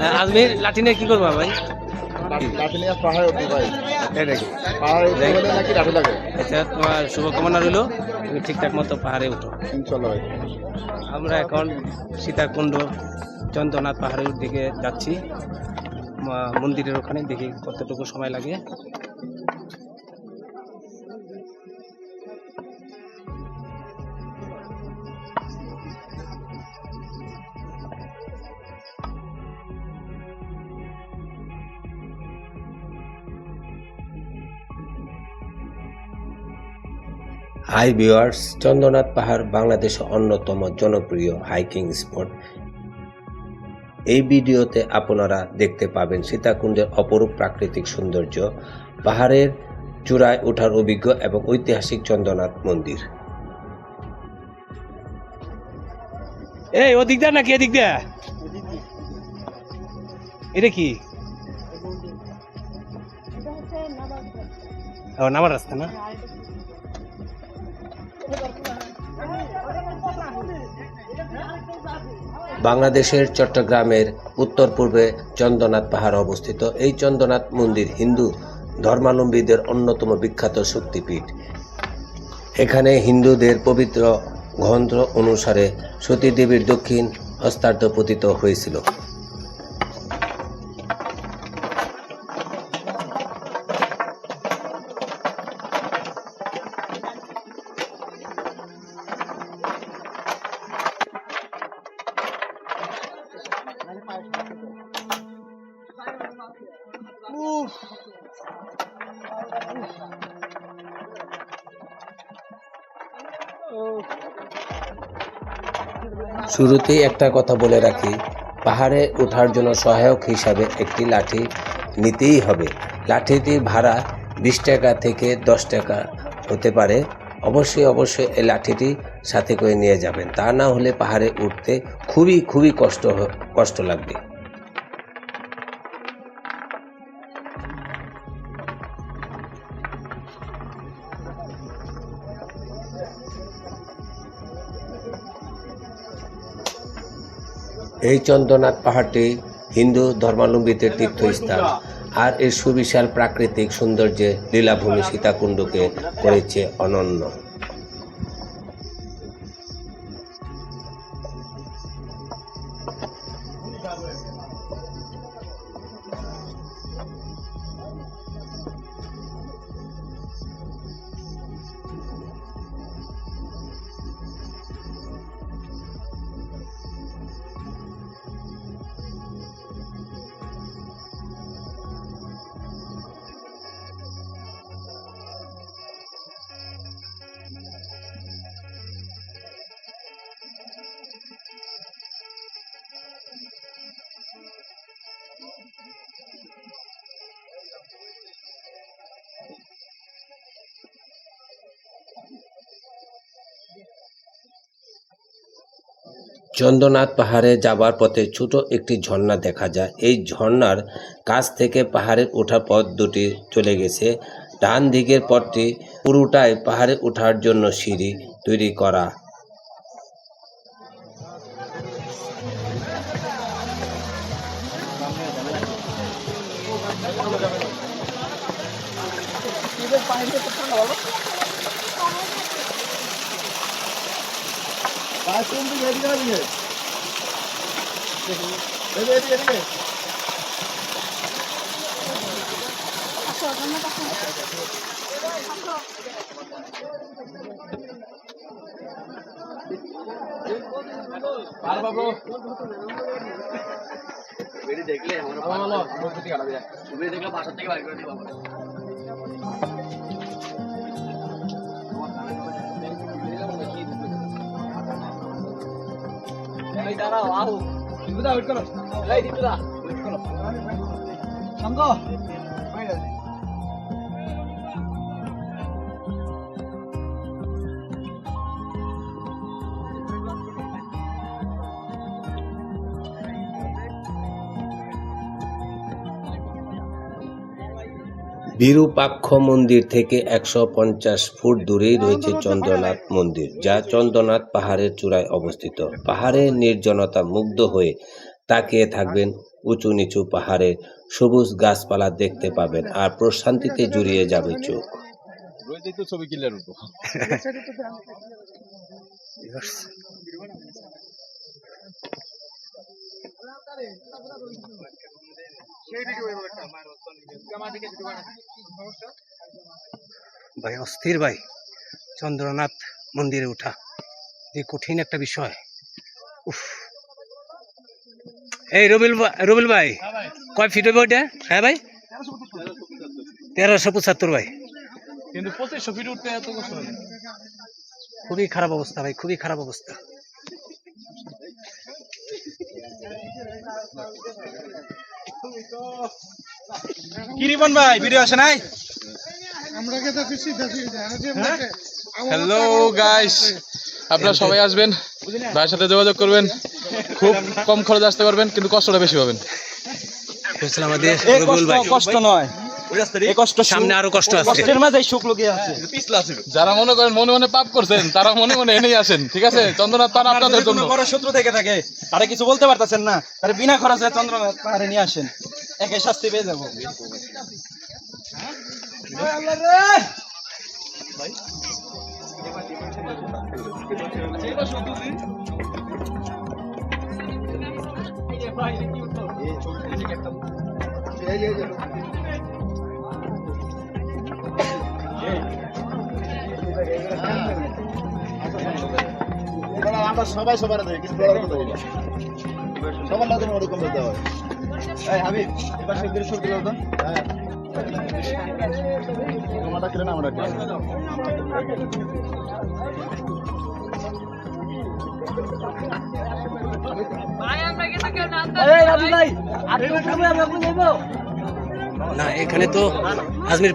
হ্যাঁ, আজমির লাঠি নিয়ে কি করবা ভাই? লাঠি নিয়ে পাহাড়ে উঠবো ভাই নাকি পাহাড়ে উঠতে নাকি লাঠি লাগে? আচ্ছা তোমার শুভকামনা রইল। তুমি ঠিকঠাক মতো পাহাড়ে উঠো। ইনশাল্লাহ ভাই। আমরা এখন সীতাকুণ্ড চন্দ্রনাথ পাহাড়ের দিকে যাচ্ছি। মন্দিরের ওখানে দেখি কতটুকু সময় লাগে। হাই ভিউয়ার্স চন্দ্রনাথ পাহাড় বাংলাদেশের অন্যতম জনপ্রিয় হাইকিং স্পট এই ভিডিওতে আপনারা দেখতে পাবেন সীতাকুণ্ডের অপরূপ প্রাকৃতিক সৌন্দর্য, পাহাড়ের চূড়ায় ওঠার অভিজ্ঞ এবং ঐতিহাসিক চন্দ্রনাথ মন্দির। এই ও দিক দা নাকি? এদিক দা এটা কি? নামার রাস্তা না? বাংলাদেশের চট্টগ্রামের উত্তর পূর্বে চন্দ্রনাথ পাহাড় অবস্থিত এই চন্দ্রনাথ মন্দির হিন্দু ধর্মাবলম্বীদের অন্যতম বিখ্যাত শক্তিপীঠ। এখানে হিন্দুদের পবিত্র গ্রন্থ অনুসারে সতীদেবীর দক্ষিণ হস্তার্থ পতিত হয়েছিল। শুরুতেই একটা কথা বলে রাখি, পাহাড়ে ওঠার জন্য সহায়ক হিসাবে একটি লাঠি নিতেই হবে। লাঠিটির ভাড়া বিশ টাকা থেকে দশ টাকা হতে পারে। অবশ্যই অবশ্যই এই লাঠিটি সাথে করে নিয়ে যাবেন। তা না হলে পাহাড়ে উঠতে খুবই খুবই কষ্ট কষ্ট লাগবে। এই চন্দ্রনাথ পাহাড়টি হিন্দু ধর্মাবলম্বীদের তীর্থস্থান। আর এর সুবিশাল প্রাকৃতিক সৌন্দর্যে লীলাভূমি সীতাকুণ্ডকে করেছে অনন্য। চন্দ্রনাথ পাহাড়ে যাবার পথে ছোট একটি ঝর্ণা দেখা যায়। এই ঝর্ণার কাছ থেকে পাহাড়ের ওঠা পথ দুটি চলে গেছে। ডান দিকের পথটি পুরোটাই পাহাড়ে ওঠার জন্য সিঁড়ি তৈরি করা। വാഷ്റൂം കേട്ടിക്കണം നിങ്ങൾ দেখলে আমার দেখলে বাসার থেকে বাইরে করে দিই বাবা போயிட்டாரா வாவு இப்பதான் விற்கணும் எல்லாம் இதுக்குதான் விற்கணும் சங்கம் বিরূপাক্ষ মন্দির থেকে একশো পঞ্চাশ ফুট দূরেই রয়েছে চন্দ্রনাথ মন্দির যা চন্দ্রনাথ পাহাড়ের চূড়ায় অবস্থিত। পাহাড়ের নির্জনতা মুগ্ধ হয়ে তাকিয়ে থাকবেন উঁচু নিচু পাহাড়ে। সবুজ গাছপালা দেখতে পাবেন আর প্রশান্তিতে জুড়িয়ে যাবে চোখ। ছবি কিলার ভাই অস্থির ভাই। চন্দ্রনাথ মন্দিরে ওঠা যে কঠিন একটা বিষয়। উফ। এই রবিল রবিল ভাই কয় ফিট হবে ওইটা? হ্যাঁ ভাই? তেরোশো পঁচাত্তর ভাই। কিন্তু পঁচিশশো ফিট উঠতে এত কষ্ট খুবই খারাপ অবস্থা ভাই খুবই খারাপ অবস্থা। কিরিবন ভাই ভিডিও আসে নাই? হ্যালো গাইস আপনারা সবাই আসবেন ভাইয়ের সাথে যোগাযোগ করবেন খুব কম খরচে আসতে পারবেন কিন্তু কষ্টটা বেশি পাবেন। আমাদের কষ্ট নয়। সামনে আরও কষ্ট আছে। কষ্টের মাঝে সুখ লুকিয়ে আছে। যারা মনে করেন মনে মনে পাপ করছেন তারা মনে মনে এনেই আসেন ঠিক আছে? চন্দ্রনাথ পান আপনাদের জন্য। বড় শত্রু থেকে থাকে। তারা কিছু বলতে পারতেছেন না। তারা বিনা খরচে চন্দ্রনাথ পাহাড়ে নিয়ে আসেন। একে শাস্তি পেয়ে যাব। আমরা সবাই সবার সবার না যেন ওরকম দিতে হয়। হাবিব এবার সে দেড়শো কিলো তো হ্যাঁ। তোমারটা কিনে না আমরা না এখানে তো আজমির